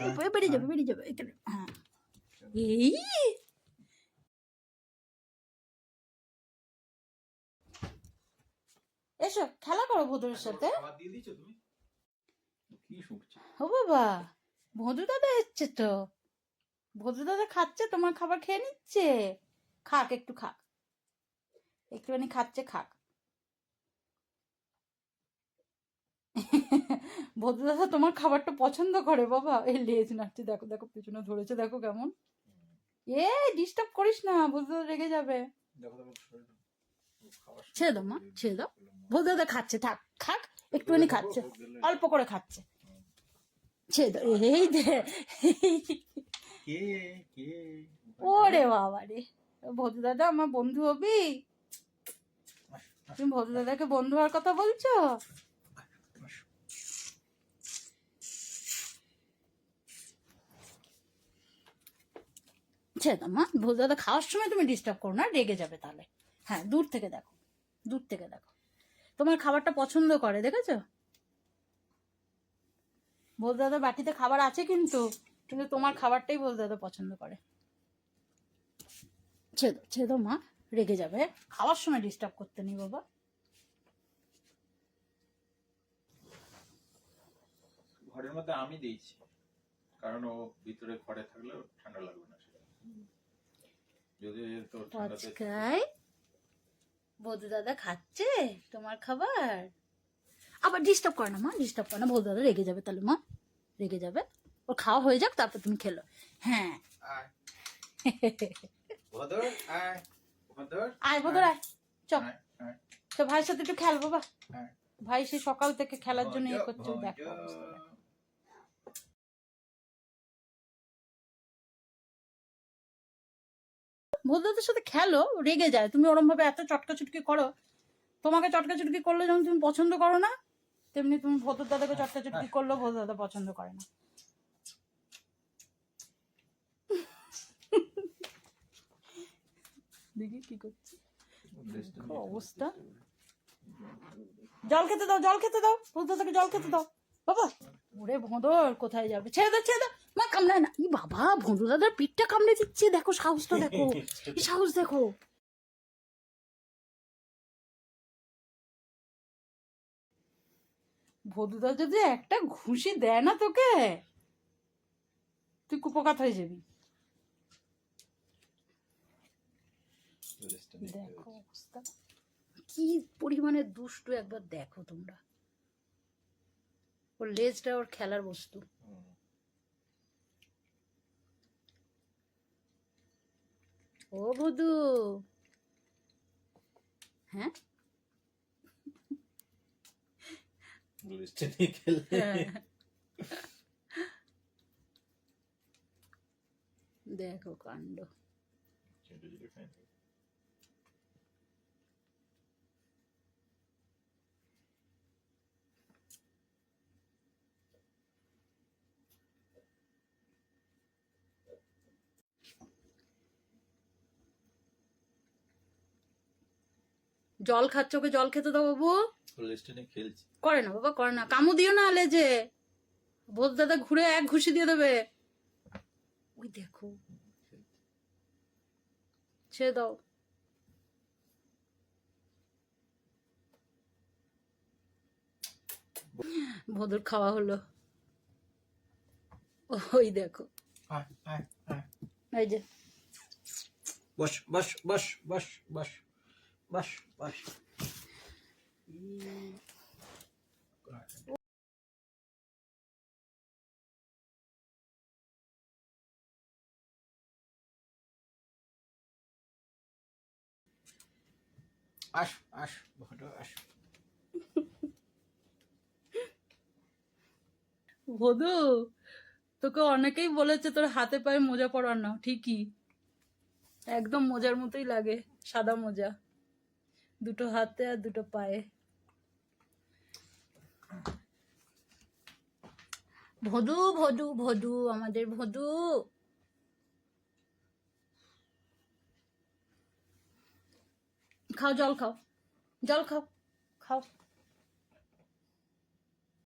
এই বেরিয়ে যাবে বেরিয়ে যাবে এখানে হ্যাঁ এই এসো খেলা করো ভদুরের সাথে ও বাবা ভদু দাদা এসছে তো ভদু দাদা খাচ্ছে তোমার খাবার খেয়ে নিচ্ছে খাক একটু খাক একটুখানি খাচ্ছে খাক ভদু দাদা তোমার খাবারটা পছন্দ করে বাবা। এই লেজ নাচছে দেখো দেখো পিছনে ধরেছে দেখো কেমন। এ ডিস্টার্ব করিস না দাদা রেগে যাবে। ছেড়ে দাও মা ছেড়ে দাও। দাদা খাচ্ছে থাক খাক একটুখানি খাচ্ছে অল্প করে খাচ্ছে। ছেড়ে দাও এই দে ওরে বাবা রে ভদু দাদা আমার বন্ধু হবি? তুমি ভদু দাদাকে বন্ধু হওয়ার কথা বলছো? ছেড়ে মা। ভদু দাদা, খাওয়ার সময় তুমি ডিস্টার্ব করো না, রেগে যাবে তাহলে। হ্যাঁ দূর থেকে দেখো, দূর থেকে দেখো। তোমার খাবারটা পছন্দ করে, দেখেছ? ভদু দাদা, বাটিতে খাবার আছে কিন্তু কিন্তু তোমার খাবারটাই ভদু দাদা পছন্দ করে। ছেড়ে দাও মা। রেগে যাবে। খাওয়ার সময় ডিস্টার্ব করতে নেই, বাবা। ঘরের মধ্যে আমি দিয়েছি, কারণ ও ভিতরে ঘরে থাকলে ঠান্ডা লাগবে না। আজকাই বৌদি দাদা খাচ্ছে? তোমার খাবার? আবার ডিস্টার্ব করে না মা ডিস্টার্ব করে না। বৌদি দাদা রেগে যাবে তাহলে মা। রেগে যাবে। ওর খাওয়া হয়ে যাক তারপর তুমি খেলো। হ্যাঁ। আয়। বদর আয়। চ তো ভাইয়ের সাথে একটু খেলব বা? ভাই সে সকাল থেকে খেলার জন্য ইয়ে করছে। দেখো। বৌদিদাদের সাথে খেলো রেগে যায়। তুমি ওরম ভাবে এত চটকা চটকি করো তোমাকে চটকা চটকি করলে যেমন তুমি পছন্দ করো না তেমনি তুমি ভদ্র দাদাকে চটকা চটকি করলেও ভদ্র দাদা পছন্দ করে না। দেখি কি করছি। অবস্থা। জল খেতে দাও জল খেতে দাও ভদ্র দাদাকে জল খেতে দাও। বাবা! ওরে ভোঁদর কোথায় যাবে? ছেড়ে দাও ছেড়ে দাও মা কামড়ায় না। ই বাবা ভোঁদর দাদার পিঠটা কামড়ে দিচ্ছে। দেখো সাহসটা দেখো। এই সাহস দেখো। ভদুদা যদি একটা ঘুষি দেয় না তোকে তুই কুপকাত হয়ে যাবি। দেখো অবস্থা। কি পরিমাণে দুষ্টু একবার দেখো তোমরা। ওর লেজটা ওর খেলার বস্তু। ও বধু। হ্যাঁ? নিয়ে দেখো কাণ্ড। জল খাচ্ছ ওকে জল খেতে দাও বাবু। করে না বাবা করে না। কামু দিও না লেজে বোধ দাদা ঘুরে এক ঘুষি দিয়ে দেবে। ওই দেখো। ছেড়ে দাও। ভদুর খাওয়া হলো। ওই দেখো। আয় আয় আয়। এই যে। বস বস বস বস বস। বস বস। আস আস ভোটো আস। ভদু তোকে অনেকেই বলেছে তোর হাতে পায়ে মোজা পরানো, ঠিকই। একদম মোজার মতোই লাগে, সাদা মোজা। দুটো হাতে আর দুটো পায়ে। ভদু ভদু ভদু, আমাদের ভদু। খাও, জল খাও জল খাও খাও।